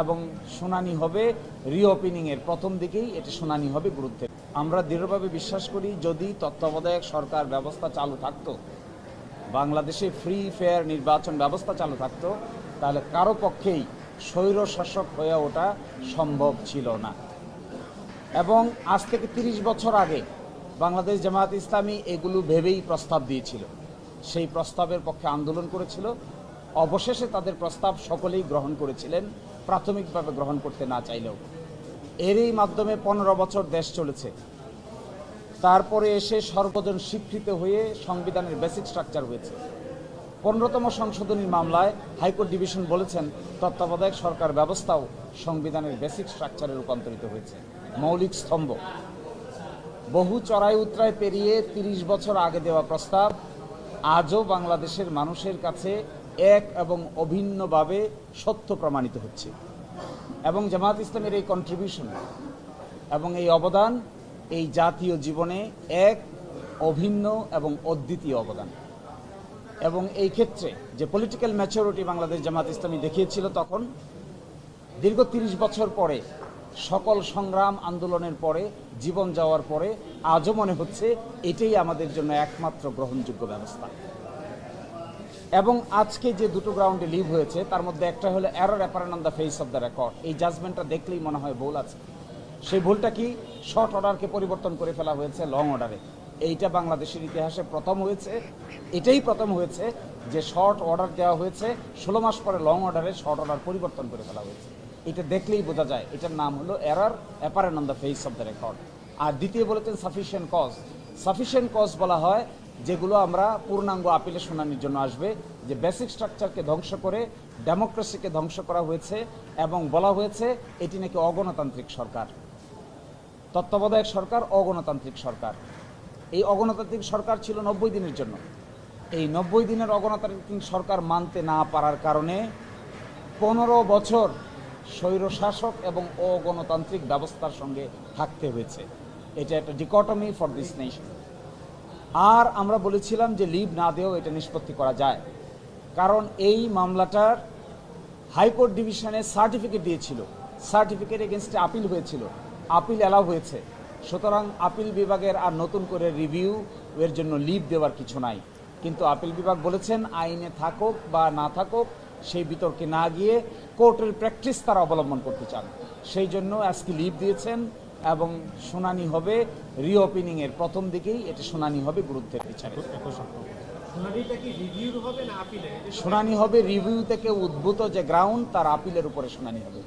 এবং শুনানি হবে রিওপেনিং এর প্রথম দিকেই এটি শুনানি হবে গুরুত্বের। আমরা দৃঢ়ভাবে বিশ্বাস করি, যদি তত্ত্বাবধায়ক সরকার ব্যবস্থা চালু থাকতো, বাংলাদেশে ফ্রি ফেয়ার নির্বাচন ব্যবস্থা চালু থাকতো, তাহলে কারও পক্ষেই স্বৈর শাসক হয়ে ওঠা সম্ভব ছিল না। এবং আজ থেকে তিরিশ বছর আগে বাংলাদেশ জামায়াত ইসলামী এগুলো ভেবেই প্রস্তাব দিয়েছিল। সেই প্রস্তাবের পক্ষে আন্দোলন করেছিল। অবশেষে তাদের প্রস্তাব সকলেই গ্রহণ করেছিলেন, প্রাথমিকভাবে গ্রহণ করতে না চাইলেও। এরই মাধ্যমে পনেরো বছর দেশ চলেছে। তারপরে এসে সর্বজন স্বীকৃত হয়ে সংবিধানের বেসিক স্ট্রাকচার হয়েছে। পনেরোতম সংশোধনীর মামলায় হাইকোর্ট ডিভিশন বলেছেন, তত্ত্বাবধায়ক সরকার ব্যবস্থাও সংবিধানের বেসিক স্ট্রাকচারে রূপান্তরিত হয়েছে। মৌলিক স্তম্ভ। বহু চড়াই উতরায় পেরিয়ে তিরিশ বছর আগে দেওয়া প্রস্তাব, আজও বাংলাদেশের মানুষের কাছে এক এবং অভিন্নভাবে সত্য প্রমাণিত হচ্ছে। এবং জামাত ইসলামের এই কন্ট্রিবিউশন এবং এই অবদান এই জাতীয় জীবনে এক, অভিন্ন এবং অদ্বিতীয় অবদান। এবং এই ক্ষেত্রে যে পলিটিক্যাল ম্যাচুরিটি বাংলাদেশ জামাত ইসলামী দেখিয়েছিল তখন, দীর্ঘ তিরিশ বছর পরে, সকল সংগ্রাম আন্দোলনের পরে, জীবন যাওয়ার পরে, আজও মনে হচ্ছে এটাই আমাদের জন্য একমাত্র গ্রহণযোগ্য ব্যবস্থা। এবং আজকে যে দুটো গ্রাউন্ডে লিভ হয়েছে, তার মধ্যে একটা হলো error apparent on the face of the record এই জাজমেন্টটা দেখলেই মনে হয় ভুল আছে। সেই ভুলটা কি? শর্ট অর্ডারকে পরিবর্তন করে ফেলা হয়েছে লং অর্ডারে এইটা বাংলাদেশের ইতিহাসে প্রথম হয়েছে। এটাই প্রথম হয়েছে যে শর্ট অর্ডার দেওয়া হয়েছে। ষোলো মাস পরে লং অর্ডারে শর্ট অর্ডার পরিবর্তন করে ফেলা হয়েছে। এটা দেখলেই বোঝা যায়। এটার নাম হলো error apparent on the face of the record আর দ্বিতীয় বলেছেন সাফিসিয়েন্ট কজ সাফিসিয়েন্ট কজ বলা হয় যেগুলো আমরা পূর্ণাঙ্গ আপিলে শুনানির জন্য আসবে, যে বেসিক স্ট্রাকচারকে ধ্বংস করে ডেমোক্রেসিকে ধ্বংস করা হয়েছে এবং বলা হয়েছে এটি নাকি অগণতান্ত্রিক সরকার। তত্ত্বাবধায়ক সরকার, অগণতান্ত্রিক সরকার। এই অগণতান্ত্রিক সরকার ছিল নব্বই দিনের জন্য। এই নব্বই দিনের অগণতান্ত্রিক সরকার মানতে না পারার কারণে পনেরো বছর স্বৈরশাসক এবং অগণতান্ত্রিক ব্যবস্থার সঙ্গে থাকতে হয়েছে। এটা একটা ডিকটমি ফর দিস নেশন আর আমরা বলেছিলাম যে লিভ না দিয়েও এটা নিষ্পত্তি করা যায়। কারণ এই মামলাটার হাইকোর্ট ডিভিশনে সার্টিফিকেট দিয়েছিল। সার্টিফিকেট এগেনস্টে আপিল হয়েছিল। আপিল অ্যালাউ হয়েছে। সুতরাং আপিল বিভাগের আর নতুন করে রিভিউ এর জন্য লিভ দেওয়ার কিছু নাই। কিন্তু আপিল বিভাগ বলেছেন আইনে থাকুক বা না থাকুক, সেই বিতর্কে না গিয়ে কোর্টের প্র্যাকটিস তারা অবলম্বন করতে চান। সেই জন্য আজকে লিভ দিয়েছেন। এবং শুনানি হবে রিওপেনিং এর প্রথম দিকেই এটা শুনানি হবে গুরুত্বের বিচারে। শুনানি হবে রিভিউ থেকে উদ্ভূত যে গ্রাউন্ড তার আপিলের উপরে শুনানি হবে।